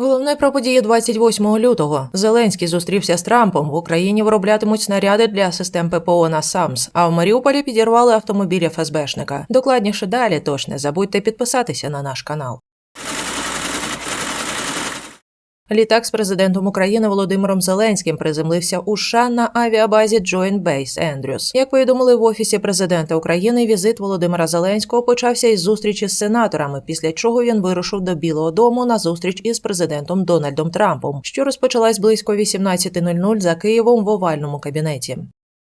Головне про події 28 лютого. Зеленський зустрівся з Трампом. В Україні вироблятимуть снаряди для систем ППО на САМС. А в Маріуполі підірвали автомобіль ФСБшника. Докладніше далі, тож не забудьте підписатися на наш канал. Літак з президентом України Володимиром Зеленським приземлився у США на авіабазі Joint Base Andrews. Як повідомили в офісі президента України, візит Володимира Зеленського почався із зустрічі з сенаторами, після чого він вирушив до Білого Дому на зустріч із президентом Дональдом Трампом, що розпочалась близько 18.00 за Києвом в овальному кабінеті.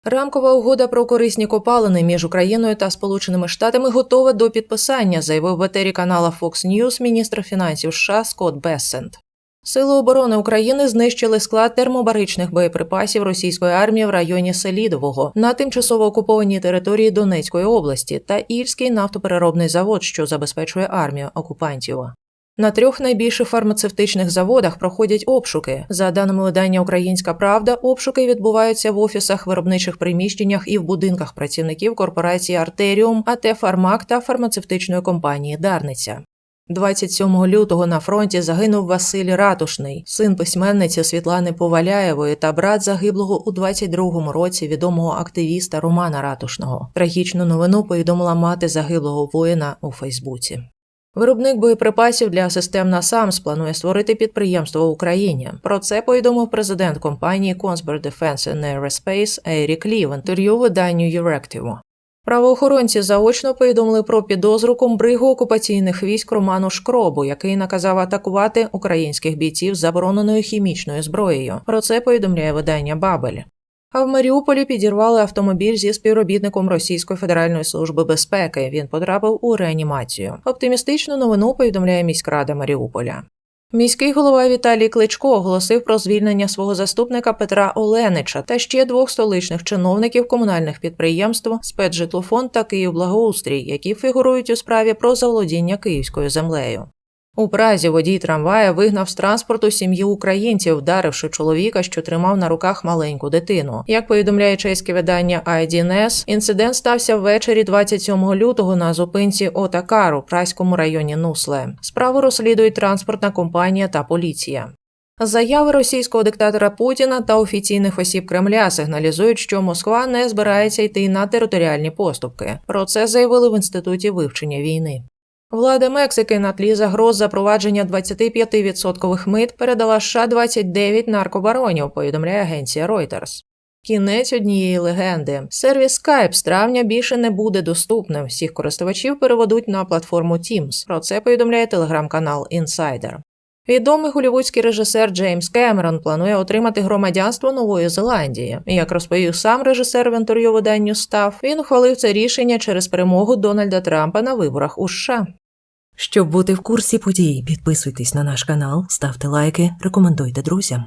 Рамкова угода про корисні копалини між Україною та Сполученими Штатами готова до підписання, заявив в етері канала Fox News міністр фінансів США Скотт Бессент. Сили оборони України знищили склад термобаричних боєприпасів російської армії в районі Селідового на тимчасово окупованій території Донецької області та Ільський нафтопереробний завод, що забезпечує армію окупантів. На трьох найбільших фармацевтичних заводах проходять обшуки. За даними видання Українська Правда, обшуки відбуваються в офісах, виробничих приміщеннях і в будинках працівників корпорації Артеріум, АТ Фармак та фармацевтичної компанії Дарниця. 27 лютого на фронті загинув Василь Ратушний, син письменниці Світлани Поваляєвої та брат загиблого у 22-му році відомого активіста Романа Ратушного. Трагічну новину повідомила мати загиблого воїна у Фейсбуці. Виробник боєприпасів для систем НАСАМС планує створити підприємство в Україні. Про це повідомив президент компанії Conspir Defense and Aerospace Ерік Лі в інтерв'ю виданню Euractiv. Правоохоронці заочно повідомили про підозру комбригу окупаційних військ Роману Шкробу, який наказав атакувати українських бійців забороненою хімічною зброєю. Про це повідомляє видання Бабель. А в Маріуполі підірвали автомобіль зі співробітником Російської федеральної служби безпеки. Він потрапив у реанімацію. Оптимістичну новину повідомляє міськрада Маріуполя. Міський голова Віталій Кличко оголосив про звільнення свого заступника Петра Оленича та ще двох столичних чиновників комунальних підприємств спецжитлофонд та Київблагоустрій, які фігурують у справі про заволодіння київською землею. У Празі водій трамвая вигнав з транспорту сім'ю українців, вдаривши чоловіка, що тримав на руках маленьку дитину. Як повідомляє чеське видання IDNS, інцидент стався ввечері 27 лютого на зупинці Отакар у Празькому районі Нусле. Справу розслідують транспортна компанія та поліція. Заяви російського диктатора Путіна та офіційних осіб Кремля сигналізують, що Москва не збирається йти на територіальні поступки. Про це заявили в інституті вивчення війни. Влада Мексики на тлі загроз запровадження 25% мит передала США 29 наркобаронів, повідомляє агенція Reuters. Кінець однієї легенди. Сервіс Skype з травня більше не буде доступним. Всіх користувачів переведуть на платформу Teams. Про це повідомляє телеграм-канал Insider. Відомий голівудський режисер Джеймс Кемерон планує отримати громадянство Нової Зеландії. Як розповів сам режисер в інтерв'ю виданню Став, він ухвалив це рішення через перемогу Дональда Трампа на виборах у США. Щоб бути в курсі подій, підписуйтесь на наш канал, ставте лайки, рекомендуйте друзям.